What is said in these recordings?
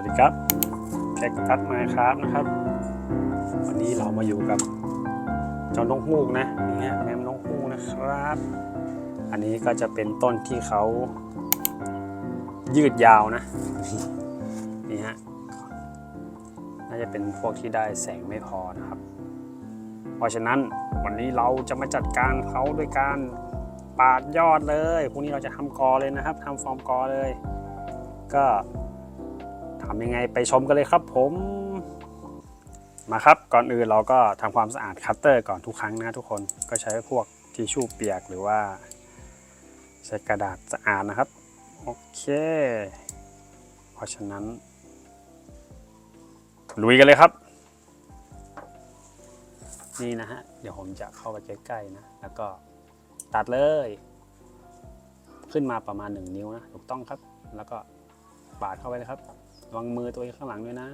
วัสดีครับแจ็คทัดมาครับนะครับ วันนี้เรามาอยู่กับเจ้านกฮูกนะนี่ฮะแมมนกฮูกนะครับ อันนี้ก็จะเป็นต้นที่เขายืดยาวนะนี่ฮะน่าจะเป็นพวกที่ได้แสงไม่พอนะครับ เพราะฉะนั้นวันนี้เราจะมาจัดการเขาด้วยการปาดยอดเลยพรุ่งนี้เราจะทำกอเลยนะครับทำฟอร์มกอเลย ก็ ทำยังไงไปชมกันเลยครับผมมาครับก่อนอื่นเราก็ทำความสะอาดคัตเตอร์ก่อนทุกครั้งนะทุกคนก็ใช้พวกทิชชู่เปียกหรือว่า ใช้กระดาษสะอาดนะครับ โอเค เพราะฉะนั้น ลุยกันเลยครับ นี่นะฮะ เดี๋ยวผมจะเข้าไปใกล้ๆนะ แล้วก็ตัดเลย ขึ้นมาประมาณ 1 นิ้วนะ ถูกต้องครับแล้วก็ ปาดเข้าไปเลยครับระวังมือตัวเองข้างหลังด้วยนะ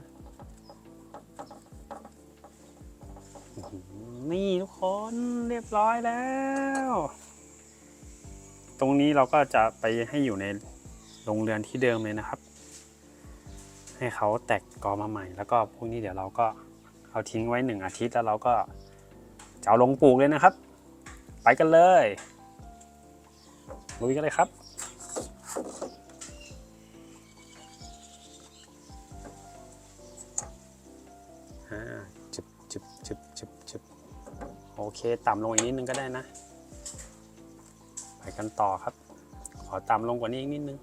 นี่ทุกคนเรียบร้อยแล้ว ตรงนี้เราก็จะไปให้อยู่ในโรงเรือนที่เดิมเลยนะครับ ให้เขาแตกกอมาใหม่ แล้วก็พวกนี้เดี๋ยวเราก็เอาทิ้งไว้หนึ่งอาทิตย์แล้วเราก็จะเอาลงปลูกเลยนะครับ ไปกันเลยลุยกันเลยครับ จึบจึบจึบจึบจึบโอเค ต่ำลงอีกนิดนึงก็ได้นะ ไปกันต่อครับ ขอต่ำลงกว่านี้อีกนิดนึง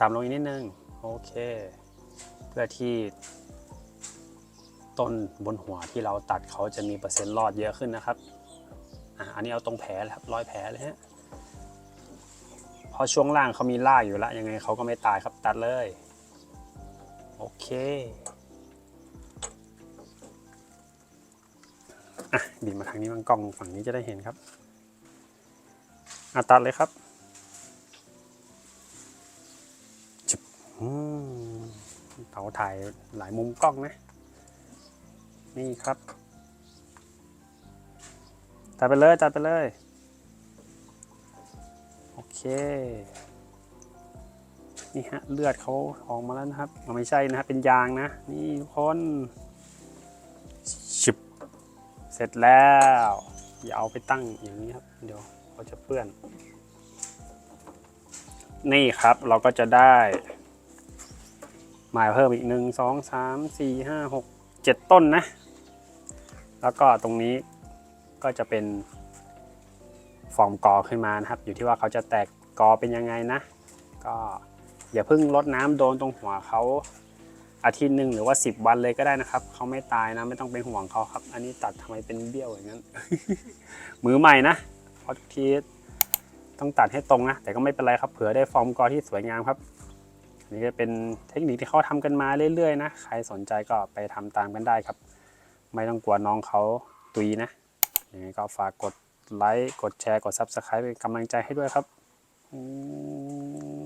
ต่ำลงอีกนิดนึง โอเค เพื่อที่ต้นบนหัวที่เราตัดเขาจะมีเปอร์เซ็นต์รอดเยอะขึ้นนะครับอะอันนี้เอาตรงแผลเลยครับรอยแผลเลยฮะพราะช่วงล่างเขามีรากอยู่แล้วยังไงเขาก็ไม่ตายครับตัดเลย โอเคอะบีบมาทางนี้มันกล้องฝั่งนี้จะได้เห็นครับอะตัดเลยครับจุบอืมเตาถ่ายหลายมุมกล้องนะ นี่ครับตัดไปเลยตัดไปเลย โอเค นี่ฮะเลือดเขาออกมาแล้วนะครับไม่ใช่นะครับเป็นยางนะ นี่ทุกคนชิบเสร็จแล้วอย่าเอาไปตั้งอย่างนี้ครับ เดี๋ยวเขาจะเปื้อน นี่ครับเราก็จะได้หมายเพิ่มอีกหนึ่งสองสามสี่ห้าหกเจ็ดต้นนะ แล้วก็ตรงนี้ก็จะเป็นฟอร์มกอขึ้นมานะครับ อยู่ที่ว่าเขาจะแตกกอเป็นยังไงนะ ก็ อย่าเพิ่งลดน้ำโดนตรงหัวเขาอาทิตย์หนึ่งหรือว่า 10 วันเลยก็ได้นะครับ เขาไม่ตายนะไม่ต้องเป็นห่วงเขาครับ อันนี้ตัดทำไมเป็นเบี้ยวอย่างนั้น มือใหม่นะเพราะทุกทีต้องตัดให้ตรงนะ แต่ก็ไม่เป็นไรครับ เผื่อได้ฟอร์มกอที่สวยงามครับอันนี้ก็เป็นเทคนิคที่เขาทำกันมาเรื่อยๆนะใครสนใจก็ไปทำตามกันได้ครับ ไม่ต้องกลัวน้องเขาตุยนะยังไงก็ฝากกดไลค์กดแชร์กด Subscribe เป็นกำลังใจให้ด้วยครับอืม